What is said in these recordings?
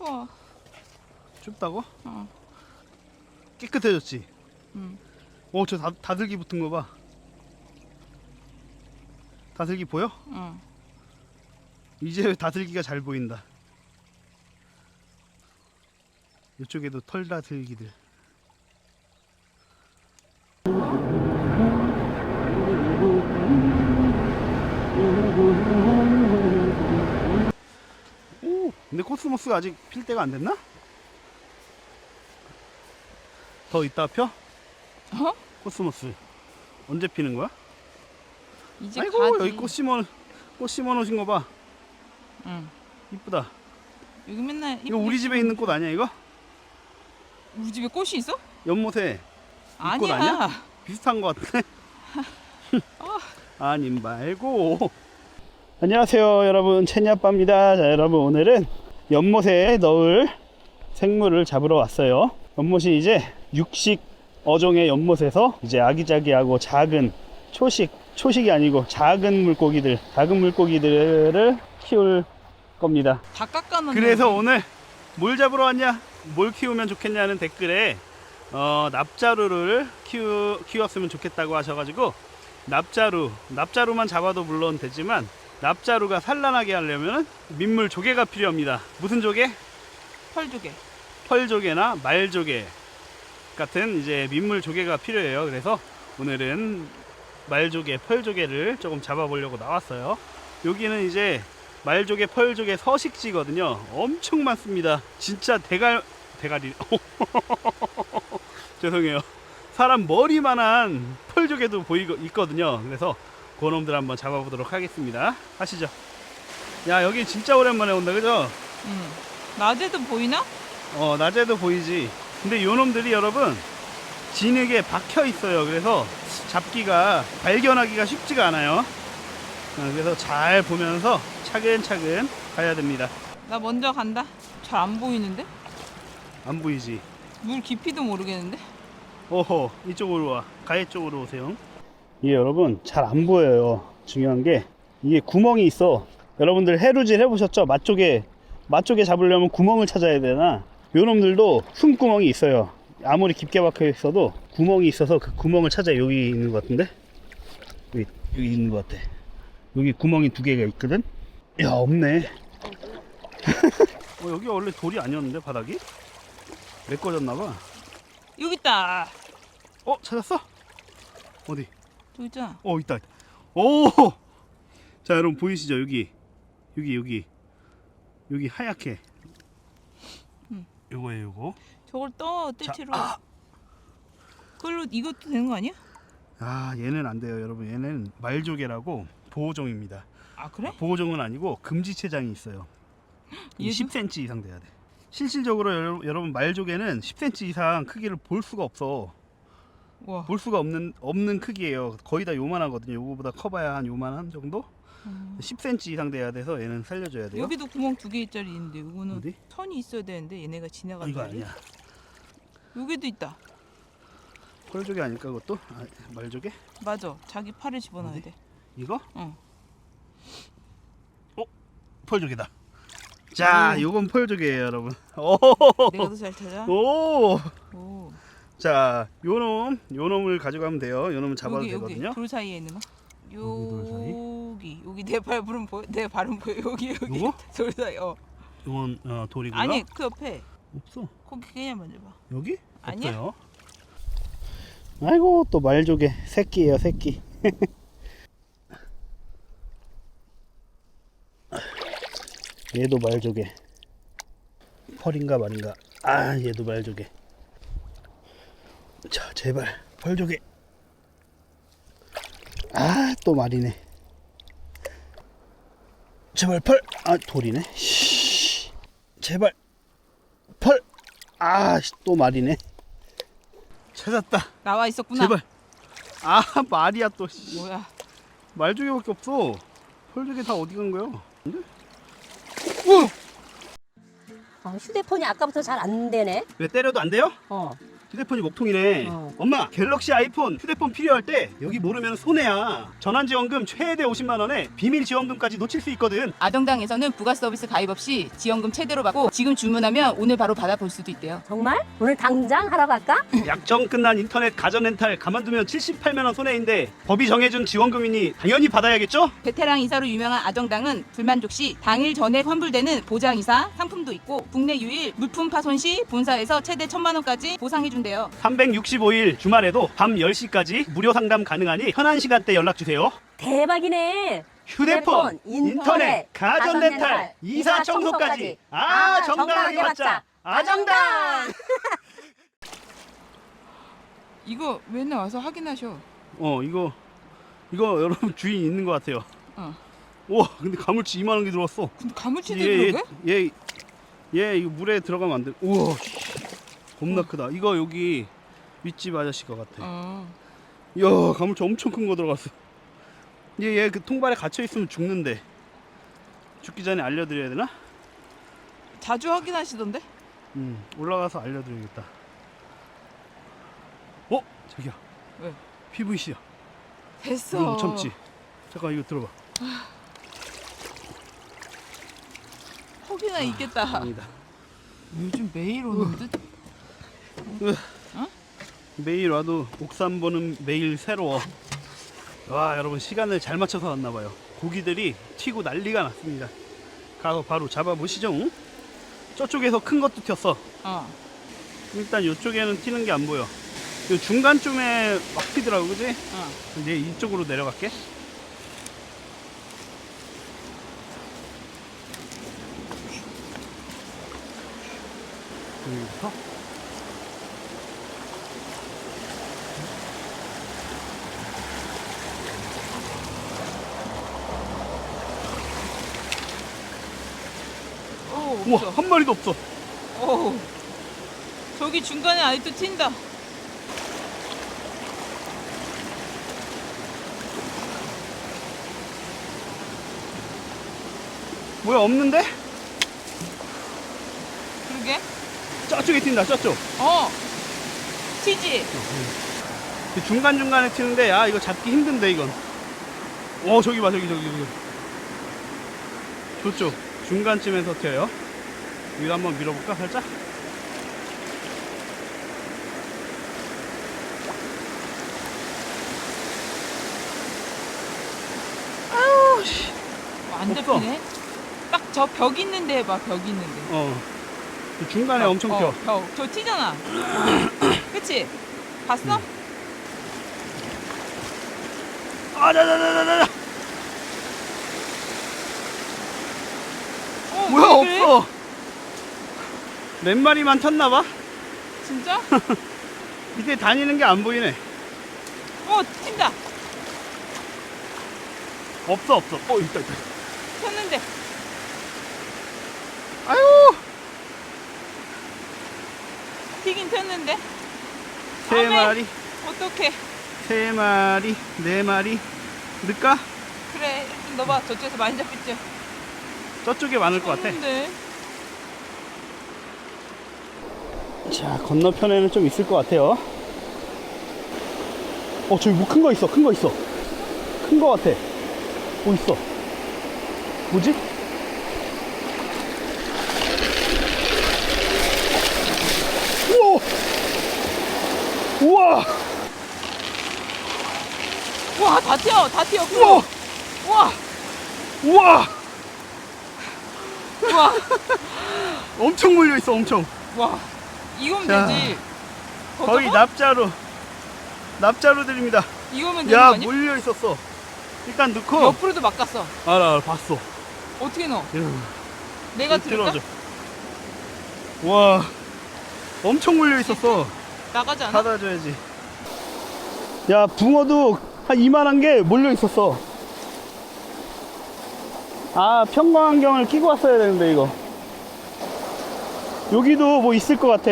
추워. 춥다고? 어. 깨끗해졌지? 응. 오, 저 다, 다슬기 붙은 거 봐. 다슬기 보여? 응. 이제 다슬기가 잘 보인다. 이쪽에도 털 다슬기들. 오, 근데 코스모스가 아직 필 때가 안 됐나? 더 이따 펴? 어? 코스모스 언제 피는 거야? 이제 아이고 가지. 여기 꽃 심어 꽃 심어 놓으신 거 봐. 응. 이쁘다. 여기 맨날 이거 우리 집에 있는 꽃 아니야 이거? 우리 집에 꽃이 있어? 연못에 아니야. 꽃 아니야? 비슷한 것 같아. 어. 아님 말고. 안녕하세요 여러분 채니아빠입니다. 자 여러분 오늘은 연못에 넣을 생물을 잡으러 왔어요. 연못이 이제 육식 어종의 연못에서 이제 아기자기하고 작은 초식 초식이 아니고 작은 물고기들 작은 물고기들을 키울 겁니다. 다 깎아놓는. 그래서 오늘 뭘 잡으러 왔냐? 뭘 키우면 좋겠냐는 댓글에 어, 납자루를 키우, 키웠으면 좋겠다고 하셔가지고 납자루, 납자루만 잡아도 물론 되지만 납자루가 산란하게 하려면 민물 조개가 필요합니다. 무슨 조개? 펄조개. 펄조개나 말조개 같은 이제 민물 조개가 필요해요. 그래서 오늘은 말조개, 펄조개를 조금 잡아보려고 나왔어요. 여기는 이제 말조개, 펄조개 서식지거든요. 엄청 많습니다. 진짜 대갈 대가리 죄송해요. 사람 머리만한 펄조개도 보이고 있거든요. 그래서 그놈들 한번 잡아보도록 하겠습니다. 하시죠. 야 여기 진짜 오랜만에 온다 그죠? 응. 낮에도 보이나? 어 낮에도 보이지 근데 요놈들이 여러분 진흙에 박혀 있어요 그래서 잡기가 발견하기가 쉽지가 않아요 어, 그래서 잘 보면서 차근차근 가야 됩니다 나 먼저 간다. 잘 안 보이는데? 안 보이지 물 깊이도 모르겠는데? 오호 이쪽으로 와 가해 쪽으로 오세요 이게 여러분 잘 안 보여요. 중요한 게 이게 구멍이 있어. 여러분들 해루질 해보셨죠? 맛조개 맛조개 잡으려면 구멍을 찾아야 되나? 요놈들도 숨구멍이 있어요. 아무리 깊게 박혀 있어도 구멍이 있어서 그 구멍을 찾아 여기 있는 것 같은데? 여기, 여기 있는 것 같아. 여기 구멍이 두 개가 있거든? 야 없네. 어, 여기 원래 돌이 아니었는데 바닥이? 메꿔졌나봐. 여기 있다. 어 찾았어? 어디? 저기 있잖아. 어 있다. 오. 자 여러분 보이시죠 여기 여기 여기 여기 하얗게. 음. 요거예요 요거. 저걸 떠 자, 뜰채로. 아. 그걸로 이것도 되는 거 아니야? 아 얘는 안 돼요 여러분 얘는 말조개라고 보호종입니다. 아 그래? 보호종은 아니고 금지체장이 있어요. 이 얘도? 10cm 이상 돼야 돼. 실질적으로 여러- 여러분 말조개는 10cm 이상 크기를 볼 수가 없어. 와. 볼 수가 없는 없는 크기예요. 거의 다 요만하거든요. 요거보다 커봐야 한 요만한 정도? 음. 10cm 이상 돼야 돼서 얘는 살려줘야 돼요. 여기도 구멍 두 개짜리 있는데 이거는 어디? 선이 있어야 되는데 얘네가 아, 지나가는 이거 아니야. 여기도 있다. 펄조개 아닐까 그것도? 아, 말조개? 맞아. 자기 팔을 집어넣어야 어디? 돼. 이거? 어. 펄조개다. 자, 오. 요건 펄조개예요, 여러분. 오, 내가 더 잘 찾아. 오. 오. 자, 요놈, 요놈을 가져가면 돼요. 요놈은 잡아도 여기 여기 되거든요. 돌 사이에 있는 거. 돌 사이? 여기 여기 내 발은 보여? 내 발은 보여? 여기 여기 요거? 돌 사이. 어. 요건 어, 돌이고요. 아니 그 옆에 없어. 거기 그냥 만져봐. 여기? 아니야. 없어요. 아이고 또 말조개 새끼예요, 새끼. 얘도 말조개. 펄인가 말인가. 아, 얘도 말조개. 자, 제발 펄조개. 아, 또 말이네. 제발 펄. 아, 돌이네. 씨. 제발 펄. 아, 씨, 또 말이네. 찾았다. 나와 있었구나. 제발. 아, 말이야 또. 씨. 뭐야? 말조개밖에 없어. 펄조개 다 어디 간 거야? 근데? 아, 휴대폰이 아까부터 잘 안 되네. 왜 때려도 안 돼요? 어. 휴대폰이 먹통이네. 어. 엄마, 갤럭시 아이폰 휴대폰 필요할 때 여기 모르면 손해야. 전환지원금 최대 50만 원에 비밀 지원금까지 놓칠 수 있거든. 아정당에서는 부가 서비스 가입 없이 지원금 최대로 받고 지금 주문하면 오늘 바로 받아볼 수도 있대요. 정말? 오늘 당장 하러 갈까? 약정 끝난 인터넷 가전 렌탈 가만두면 78만 원 손해인데 법이 정해준 지원금이니 당연히 받아야겠죠? 베테랑 이사로 유명한 아정당은 불만족 시 당일 전에 환불되는 보장 이사 상품도 있고 국내 유일 물품 파손 시 본사에서 최대 천만 원까지 보상해준 대요. 365일 주말에도 밤 10시까지 무료 상담 가능하니 편한 시간대 연락 주세요. 대박이네. 휴대폰, 인터넷, 가전 렌탈, 이사 청소까지 아 정당하게 받자. 아정당. 이거 맨날 와서 확인하셔. 어 이거 이거 여러분 주인 있는 것 같아요. 어. 와 근데 가물치 이만한 게 들어왔어. 근데 가물치도 얘, 들어가? 얘, 얘 이거 물에 들어가면 안 돼. 우와 씨. 겁나 크다. 이거 여기 윗집 아저씨 것 같아. 어. 이야 가물치 엄청 큰 거 들어갔어. 얘 얘 그 통발에 갇혀 있으면 죽는데. 죽기 전에 알려드려야 되나? 자주 확인하시던데? 음 올라가서 알려드려야겠다. 어 자기야. 왜? PVC야. 됐어. 이거 못 참지. 잠깐 이거 들어봐. 혹이나 있겠다. 아니다. 요즘 매일 오는 듯? 매일 와도 옥산 보는 매일 새로워. 와 여러분 시간을 잘 맞춰서 왔나 봐요. 고기들이 튀고 난리가 났습니다. 가서 바로 잡아보시죠. 응? 저쪽에서 큰 것도 튀었어. 어. 일단 이쪽에는 튀는 게 안 보여. 이 중간쯤에 막 튀더라고, 그지? 어. 이제 이쪽으로 내려갈게. 여기부터. 오, 우와. 한 마리도 없어. 오. 저기 중간에 아직도 튄다. 뭐야, 없는데? 그러게? 저쪽에 튄다, 저쪽. 어. 튀지? 중간중간에 튀는데, 야, 이거 잡기 힘든데, 이건. 어, 저기 봐, 저기, 저기, 저기. 저쪽. 중간쯤에서 튀어요. 여기도 한번 밀어볼까, 살짝? 아우, 씨. 어, 안 없어. 잡히네. 딱 저 벽 있는데 해봐, 벽 있는데. 어. 이 중간에 엄청 튀어. 어, 벽. 저 튀잖아. 그치? 봤어? 음. 아, 자, 자, 자, 자, 자. 어, 뭐야, 왜 그래? 없어. 몇 마리만 텄나봐? 진짜? 밑에 다니는 게 안 보이네. 어, 튄다. 없어, 없어. 어, 있다, 있다. 튀었는데. 아유! 튀긴 튀었는데. 세. 마리, 어떡해. 세 마리, 네 마리. 넣을까? 그래, 좀 넣어봐. 저쪽에서 많이 잡혔지? 저쪽에 많을 것 같아. 튀었는데. 자, 건너편에는 좀 있을 것 같아요. 어, 저기 뭐 큰 거 있어, 큰 거 있어. 큰 거 같아. 뭐 있어. 뭐지? 우와! 우와! 와, 다 튀어, 다 튀어. 우와! 와, 우와! 와, 엄청 몰려 있어, 엄청. 와. 이거면 자, 되지. 더 거의 잡아? 납자로. 납자로 드립니다. 이거면 되는 거 야, 아니야? 몰려 있었어. 일단 넣고. 옆으로도 막 갔어. 알아, 알아, 봤어. 어떻게 넣어? 야. 내가 들을까? 들어줘. 와, 엄청 몰려 있었어. 나가지 않아? 닫아줘야지. 야, 붕어도 한 이만한 게 몰려 있었어. 아, 평광안경을 끼고 왔어야 되는데, 이거. 여기도 뭐 있을 것 같아.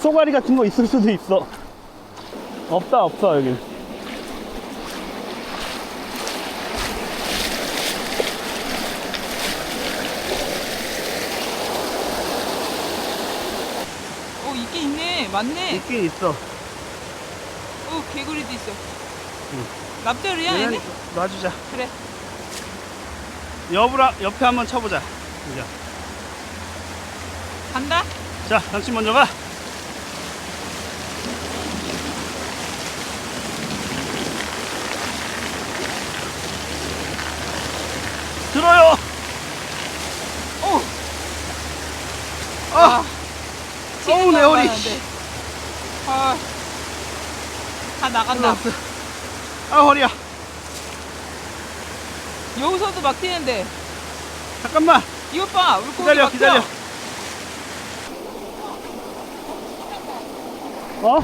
쏘가리 같은 거 있을 수도 있어. 없다, 없어, 여기. 어, 있긴 있네. 맞네. 있긴 있어. 어 개구리도 있어. 응. 얘는 얘네? 놔주자. 그래. 옆으로 옆에 한번 쳐보자. 이제. 간다. 자, 당신 먼저 가. 들어요. 오. 아, 어우, 내 허리. 아. 다 나간다. 아 허리야. 여기서도 막 튀는데. 잠깐만. 이것 봐. 물고기 기다려, 막 기다려. 어. 어?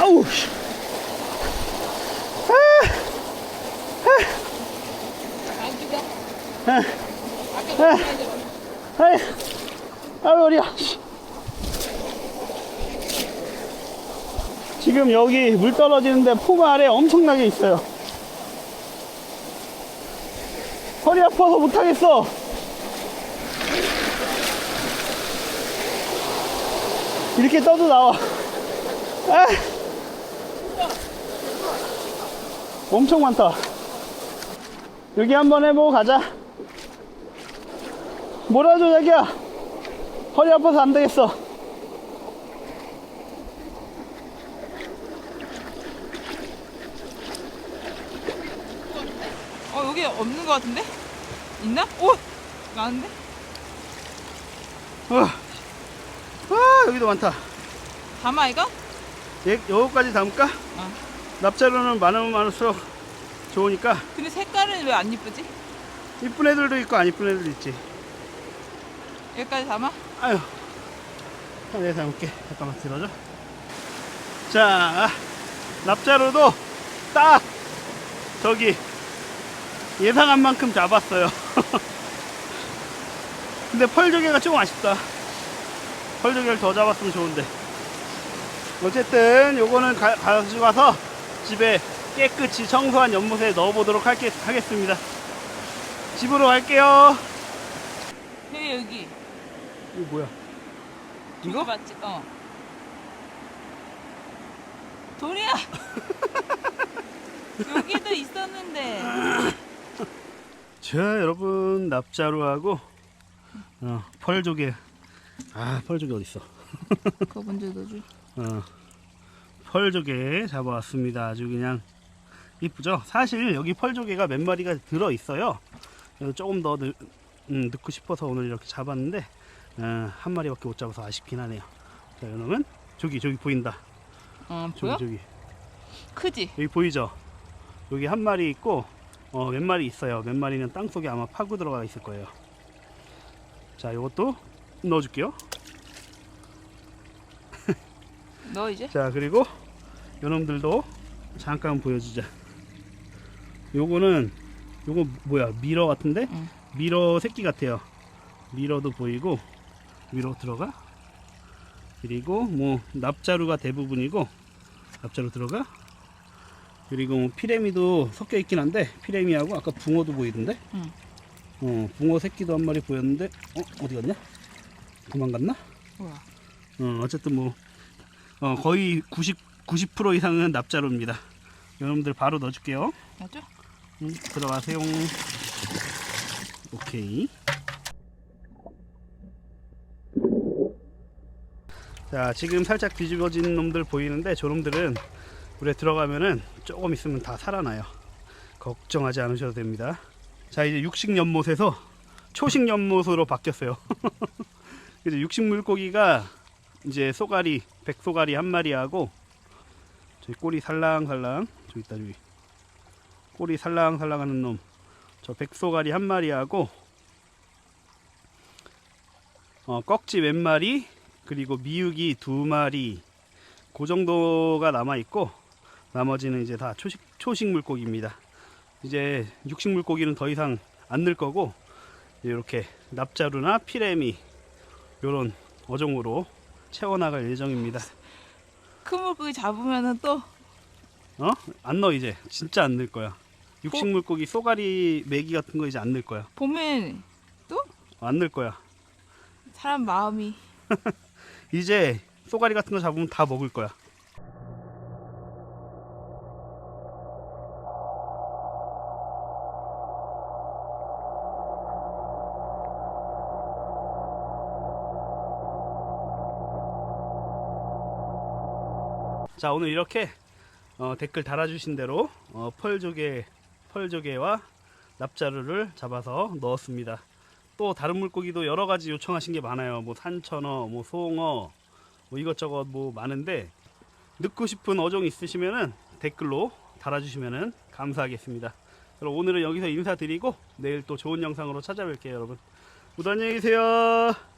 아우. 아, 아. 너무 많이 아이, 허리야. 씨. 지금 여기 물 떨어지는데 폼 아래 엄청나게 있어요. 허리 아파서 못하겠어. 이렇게 떠도 나와. 아. 엄청 많다. 여기 한번 해보고 가자. 몰아줘, 자기야. 허리 아파서 안 되겠어. 어 여기 없는 것 같은데? 있나? 오! 나는데? 와, 와 여기도 많다. 담아 이거? 얘, 여기까지 담을까? 어. 납자로는 많으면 많을수록 좋으니까 근데 색깔은 왜 안 이쁘지? 이쁜 애들도 있고 안 이쁜 애들도 있지. 여기까지 담아? 아유, 자, 내가 담을게. 잠깐만 들어줘. 자, 납자로도 딱 저기 예상한 만큼 잡았어요. 근데 펄조개가 조금 아쉽다. 펄조개를 더 잡았으면 좋은데. 어쨌든 요거는 가, 가지고 가서 집에 깨끗이 청소한 연못에 넣어보도록 할게, 하겠습니다. 집으로 갈게요. 여기 여기 이거 뭐야? 이거 맞지? 어 도리야 여기도 있었는데 자 여러분 납자루하고 어, 펄조개 아 펄조개 어딨어. 그거 먼저 넣어줘. 어, 펄조개 잡아왔습니다. 아주 그냥 이쁘죠? 사실 여기 펄조개가 몇 마리가 들어있어요. 그래서 조금 더 넣, 음, 넣고 싶어서 오늘 이렇게 잡았는데 어, 한 마리밖에 못 잡아서 아쉽긴 하네요. 자 여러분 저기 저기 보인다. 어 저기? 저기. 크지? 여기 보이죠? 여기 한 마리 있고 어, 몇 마리 있어요. 몇 마리는 땅속에 아마 파고 들어가 있을 거예요. 자 이것도 넣어줄게요. 너 이제? 자 그리고 요놈들도 잠깐 보여주자. 요거는 요거 뭐야 미러 같은데? 응. 미러 새끼 같아요. 미러도 보이고 위로 들어가. 그리고 뭐 납자루가 대부분이고 납자루 들어가. 그리고 뭐 피레미도 섞여 있긴 한데 피레미하고 아까 붕어도 보이던데? 응. 어 붕어 새끼도 한 마리 보였는데 어 어디 갔냐 도망갔나 우와 어, 어쨌든 뭐 어, 거의 90, 90% 이상은 납자루입니다. 여러분들 바로 넣어줄게요. 맞죠? 음, 들어가세요. 오케이. 자, 지금 살짝 뒤집어진 놈들 보이는데 저놈들은 물에 들어가면은 조금 있으면 다 살아나요. 걱정하지 않으셔도 됩니다. 자, 이제 육식 연못에서 초식 연못으로 바뀌었어요. 그래서 육식 물고기가 이제 쏘가리, 백쏘가리 한 마리하고 저기 꼬리 살랑살랑 저기 있다 저기. 꼬리 살랑살랑 하는 놈. 저 백쏘가리 한 마리하고 어, 꺽지 몇 마리 그리고 미육이 두 마리. 그 정도가 남아 있고 나머지는 이제 다 초식 초식 물고기입니다. 이제 육식 물고기는 더 이상 안 늘 거고 이렇게 납자루나 피레미 요런 어종으로 채워나갈 예정입니다. 큰 물고기 잡으면은 또 어? 안 넣어 이제 진짜 안 넣을 거야. 육식 물고기 쏘가리 메기 같은 거 이제 안 넣을 거야. 봄엔 또? 안늘 거야. 사람 마음이 이제 쏘가리 같은 거 잡으면 다 먹을 거야. 자 오늘 이렇게 어, 댓글 달아주신 대로 어, 펄조개 펄조개와 납자루를 잡아서 넣었습니다. 또 다른 물고기도 여러 가지 요청하신 게 많아요. 뭐 산천어, 뭐 송어, 뭐 이것저것 뭐 많은데 넣고 싶은 어종 있으시면은 댓글로 달아주시면은 감사하겠습니다. 그럼 오늘은 여기서 인사드리고 내일 또 좋은 영상으로 찾아뵐게요, 여러분. 모두 안녕히 계세요.